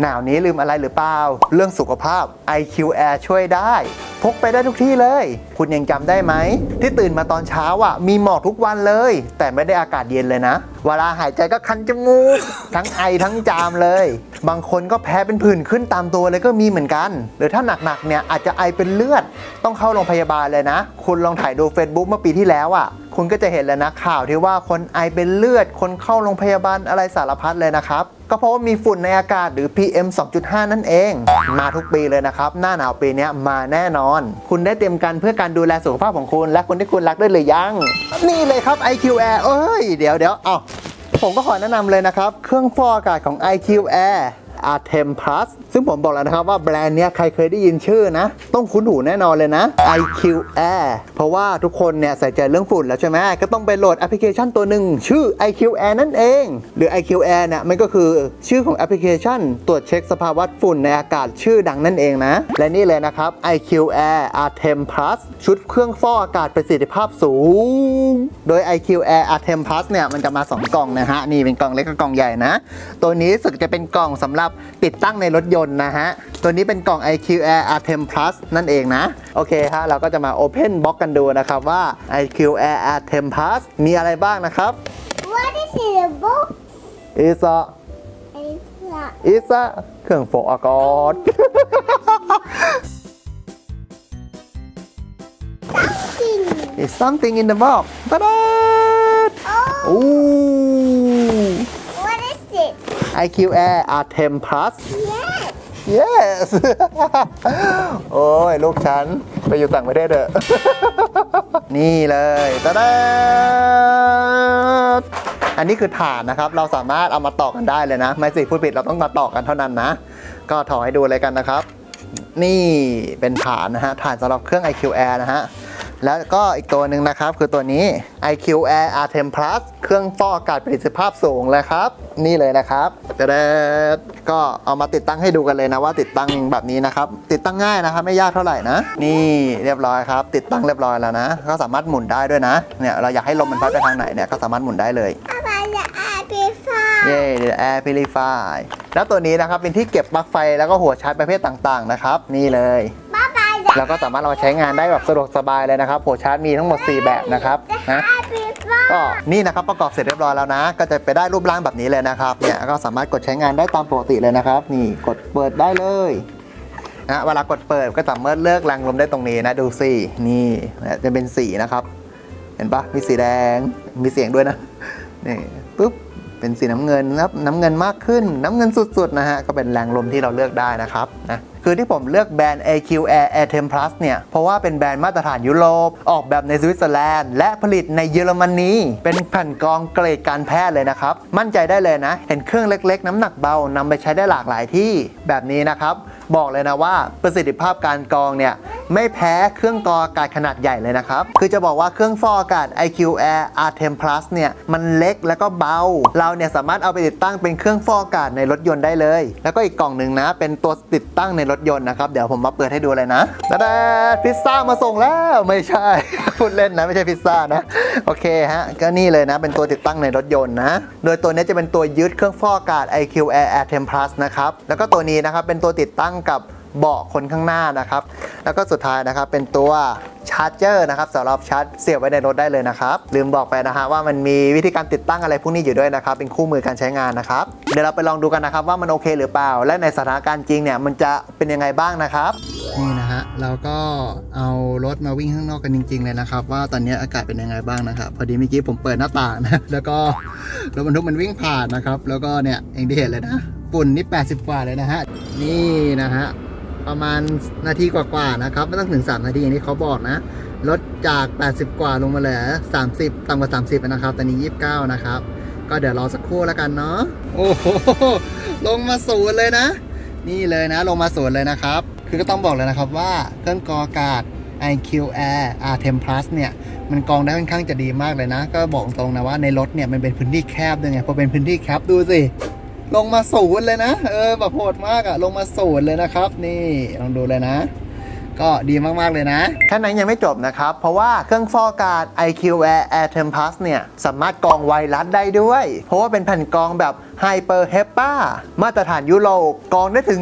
หนาวนี้ลืมอะไรหรือเปล่า เรื่องสุขภาพ IQ Air ช่วยได้ พกไปได้ทุกที่เลย คุณยังจำได้ไหม ที่ตื่นมาตอนเช้าอะ มีหมอกทุกวันเลย แต่ไม่ได้อากาศเย็นเลยนะ เวลาหายใจก็คันจมูก ทั้งไอทั้งจามเลย บางคนก็แพ้เป็นผื่นขึ้นตามตัวเลยก็มีเหมือนกัน หรือถ้าหนักๆเนี่ยอาจจะไอเป็นเลือด ต้องเข้าโรงพยาบาลเลยนะ คุณลองถ่ายดู Facebook เมื่อปีที่แล้วอะคุณก็จะเห็นแล้วนะข่าวที่ว่าคนไอเป็นเลือด คนเข้าโรงพยาบาลอะไรสารพัดเลยนะครับ ก็เพราะว่ามีฝุ่นในอากาศหรือ PM 2.5 นั่นเอง มาทุกปีเลยนะครับ หน้าหนาวปีนี้มาแน่นอนคุณได้เตรียมกันเพื่อการดูแลสุขภาพของคุณ และคนที่คุณรักด้วยหรือยัง นี่เลยครับ IQ Air เอ้ย เดี๋ยวเดี๋ยวเอาผมก็ขอแนะนำเลยนะครับ เครื่องฟอกอากาศของ IQ Air Artem Plus ซึ่งผมบอกแล้วนะครับว่าแบรนด์เนี้ยใครเคยได้ยินชื่อนะ ต้องคุ้นหูแน่นอนเลยนะ IQ Air เพราะว่าทุกคนเนี่ยใส่ใจเรื่องฝุ่นแล้วใช่ไหมก็ต้องไปโหลดแอปพลิเคชันตัวหนึ่งชื่อ IQ Air นั่นเอง หรือ IQ Air เนี่ยมันก็คือชื่อของแอปพลิเคชัน ตรวจเช็คสภาวะฝุ่นในอากาศชื่อดังนั่นเองนะ และนี่เลยนะครับ IQ Air Artem Plus ชุดเครื่องฟอกอากาศประสิทธิภาพสูง โดย IQ Air Artem Plus เนี่ยมันจะมา 2 กล่องนะฮะ นี่เป็นกล่องเล็กกับกล่องใหญ่นะ ตัวนี้สึกจะเป็นกล่องสำหรับติดตั้งในรถยนต์นะฮะ ตัวนี้เป็นกล่อง IQ Air Artem Plus นั่นเองนะ โอเคฮะเราก็จะมา Open Box กันดูนะครับว่า IQ Air Artem Plus มีอะไรบ้างนะครับ What is in the book? is a It's not. is a เครื่องฟอกอากาศ Something. is something in the box ตะดา Oh, อู้ what is it? IQ Air Artem Plus Yes. yes โอ้ย ลูกฉัน ไปอยู่ต่างประเทศเถอะ นี่เลยตะดอันนี้คือฐานนะครับ เราสามารถเอามาต่อกันได้เลยนะ ไม่สิพูดผิดเราต้องมาต่อกันเท่านั้นนะ ก็ถอให้ดูเลยกันนะครับ นี่เป็นฐานนะฮะ ฐานสำหรับเครื่อง IQ Air นะฮะ แล้วก็อีกตัวหนึ่งนะครับ คือตัวนี้ IQ Air Artem Plus เครื่องฟอกอากาศประสิทธิภาพสูงเลยครับ นี่เลยนะครับจะได้ก็เอามาติดตั้งให้ดูกันเลยนะว่าติดตั้งแบบนี้นะครับ ติดตั้งง่ายนะครับ ไม่ยากเท่าไหร่นะ นี่เรียบร้อยครับ ติดตั้งเรียบร้อยแล้วนะ ก็สามารถหมุนได้ด้วยนะเนี่ยเราอยากให้ลมมันพัดไปทางไหนเนี่ยก็สามารถหมุนได้เลย Papa, the amplifier. เย่เดี๋ยว Air Purify แล้วตัวนี้นะครับเป็นที่เก็บปลั๊กไฟแล้วก็หัวชาร์จประเภทต่างๆนะครับ นี่เลย Papa, the แล้วก็สามารถเอามาใช้งานได้แบบสะดวกสบายเลยนะครับหัวชาร์จมีทั้งหมด 4 แบบนะครับนะก็นี่นะครับประกอบเสร็จเรียบร้อยแล้วนะ ก็จะไปได้รูปร่างแบบนี้เลยนะครับเนี่ยก็สามารถกดใช้งานได้ตามปกติเลยนะครับ นี่กดเปิดได้เลยนะเวลากดเปิดก็สามารถเลือกแรงลมได้ตรงนี้นะดูสินี่จะเป็นสีนะครับ เห็นปะมีสีแดงมีเสียงด้วยนะนี่ปุ๊บเป็นสีน้ำเงินนะครับน้ำเงินมากขึ้นน้ำเงินสุดๆนะฮะก็เป็นแรงลมที่เราเลือกได้นะครับนะคือที่ผมเลือกแบรนด์ AQ Air Airtem Plus เนี่ย เพราะว่าเป็นแบรนด์มาตรฐานยุโรป ออกแบบในสวิตเซอร์แลนด์ และผลิตในเยอรมนี เป็นแผ่นกรองเกรดการแพทย์เลยนะครับ มั่นใจได้เลยนะ เห็นเครื่องเล็กๆ น้ำหนักเบานำไปใช้ได้หลากหลายที่แบบนี้นะครับ บอกเลยนะว่าประสิทธิภาพการกรองเนี่ยไม่แพ้เครื่องกรองอากาศขนาดใหญ่เลยนะครับ คือจะบอกว่าเครื่องฟอกอากาศ IQ Air Artem Plus เนี่ยมันเล็กแล้วก็เบา เราเนี่ยสามารถเอาไปติดตั้งเป็นเครื่องฟอกอากาศในรถยนต์ได้เลย แล้วก็อีกกล่องหนึ่งนะเป็นตัวติดตั้งในรถยนต์นะครับ เดี๋ยวผมมาเปิดให้ดูเลยนะตะแดดพิซซ่ามาส่งแล้วไม่ใช่ พูดเล่นนะไม่ใช่พิซซ่านะ โอเคฮะ ก็นี่เลยนะ เป็นตัวติดตั้งในรถยนต์นะ โดยตัวนี้จะเป็นตัวยึดเครื่องฟอกอากาศ IQ Air Artem Plus นะครับ แล้วก็ตัวนี้นะครับเป็นตัวติดตั้งกับ เบาะคนข้างหน้านะครับ แล้วก็สุดท้ายนะครับเป็นตัวชาร์จเจอร์นะครับสำหรับชาร์จเสียบไว้ในรถได้เลยนะครับ ลืมบอกไปนะฮะว่ามันมีวิธีการติดตั้งอะไรพวกนี้อยู่ด้วยนะครับ เป็นคู่มือการใช้งานนะครับ เดี๋ยวเราไปลองดูกันนะครับว่ามันโอเคหรือเปล่า และในสถานการณ์จริงเนี่ยมันจะเป็นยังไงบ้างนะครับนี่นะฮะเราก็เอารถมาวิ่งข้างนอกกันจริง ๆ เลยนะครับ ว่าตอนนี้อากาศเป็นยังไงบ้างนะครับพอดีเมื่อกี้ผมเปิดหน้าต่างนะแล้วก็รถบรรทุกมันวิ่งผ่านนะครับ แล้วก็เนี่ยเองที่เห็นเลยนะฝุ่นนี่ 80 กว่าเลยนะฮะนี่นะฮะ ประมาณนาทีกว่าๆนะครับ ไม่ต้องถึง 3 นาทีอย่างที่เขาบอกนะ ลดจาก 80 กว่าลงมาเหลือ 30 ต่ำกว่า 30 นะครับ ตอนนี้ 29 นะครับ ก็เดี๋ยวรอสักครู่แล้วกันเนาะ โอ้โห ลงมาศูนย์เลยนะ นี่เลยนะ ลงมาศูนย์เลยนะครับ คือก็ต้องบอกเลยนะครับว่าเครื่องกรองอากาศ IQ Air RTEM Plus เนี่ย มันกรองได้ค่อนข้างจะดีมากเลยนะ ก็บอกตรงนะว่าในรถเนี่ยมันเป็นพื้นที่แคบด้วยไงพอเป็นพื้นที่แคบดูสิ ลงมาศูนย์เลยนะ เออแบบโหดมากอะลงมาศูนย์เลยนะครับ นี่ลองดูเลยนะ ก็ดีมากๆเลยนะ แค่นั้นยังไม่จบนะครับ เพราะว่าเครื่องฟอกอากาศ IQ Air Air Temp Plus เนี่ย สามารถกรองไวรัสได้ด้วย เพราะว่าเป็นแผ่นกรองแบบ Hyper HEPA มาตรฐานยุโรปกรองได้ถึง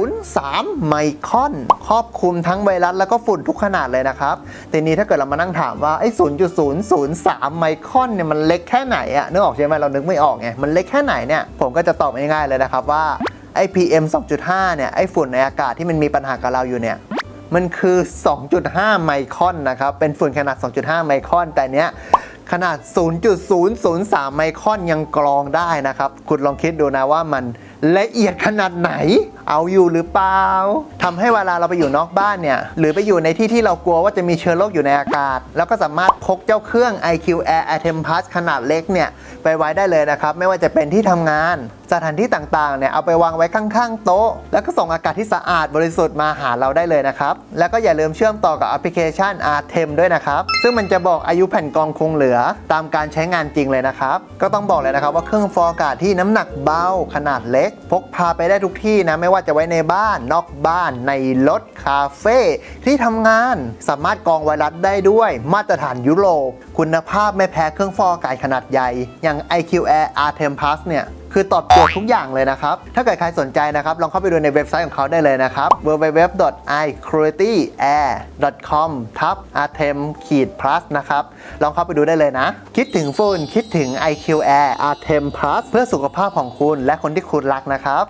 0.003 ไมครอน ครอบคลุมทั้งไวรัสแล้วก็ฝุ่นทุกขนาดเลยนะครับทีนี้ถ้าเกิดเรามานั่งถามว่าไอ้ 0.003 ไมครอนเนี่ยมันเล็กแค่ไหนอะนึกออกใช่ไหมเรานึกไม่ออกไงมันเล็กแค่ไหนเนี่ยผมก็จะตอบง่ายๆเลยนะครับว่า ไอ้ PM 2.5 เนี่ย ไอ้ฝุ่นในอากาศที่มันมีปัญหากับเราอยู่เนี่ย มันคือ 2.5 ไมครอนนะครับ เป็นฝุ่นขนาด 2.5 ไมครอน แต่เนี้ยขนาด 0.003 ไมครอนยังกรองได้นะครับ คุณลองคิดดูนะว่ามันละเอียดขนาดไหน เอาอยู่หรือเปล่าทำให้เวลาเราไปอยู่นอกบ้านเนี่ย หรือไปอยู่ในที่ที่เรากลัวว่าจะมีเชื้อโรคอยู่ในอากาศ แล้วก็สามารถพกเจ้าเครื่อง IQ Air Atem Plus ขนาดเล็กเนี่ย ไปไว้ได้เลยนะครับ ไม่ว่าจะเป็นที่ทำงาน สถานที่ต่างๆเนี่ยเอาไปวางไว้ข้างๆ โต๊ะ แล้วก็ส่งอากาศที่สะอาดบริสุทธิ์มาหาเราได้เลยนะครับ แล้วก็อย่าลืมเชื่อมต่อกับแอปพลิเคชัน Artem ด้วยนะครับ ซึ่งมันจะบอกอายุแผ่นกองคงเหลือ ตามการใช้งานจริงเลยนะครับ ก็ต้องบอกเลยนะครับว่าเครื่องฟอกอากาศที่น้ำหนักเบาขนาดเล็ก พกพาไปได้ทุกที่นะไม่ว่าจะไว้ในบ้าน นอกบ้านในรถคาเฟ่ที่ทำงานสามารถกรองไวรัสได้ด้วยมาตรฐานยุโรปคุณภาพไม่แพ้เครื่องฟอกอากาศขนาดใหญ่ อย่าง IQ Air Artem Plus เนี่ย คือตอบโจทย์ทุกอย่างเลยนะครับ ถ้าเกิดใครสนใจนะครับ ลองเข้าไปดูในเว็บไซต์ของเขาได้เลยนะครับ www.iqualityair.com ทับ artem plus นะครับ ลองเข้าไปดูได้เลยนะ คิดถึงฝุ่นคิดถึง IQ Air Artem Plus เพื่อสุขภาพของคุณและคนที่คุณรักนะครับ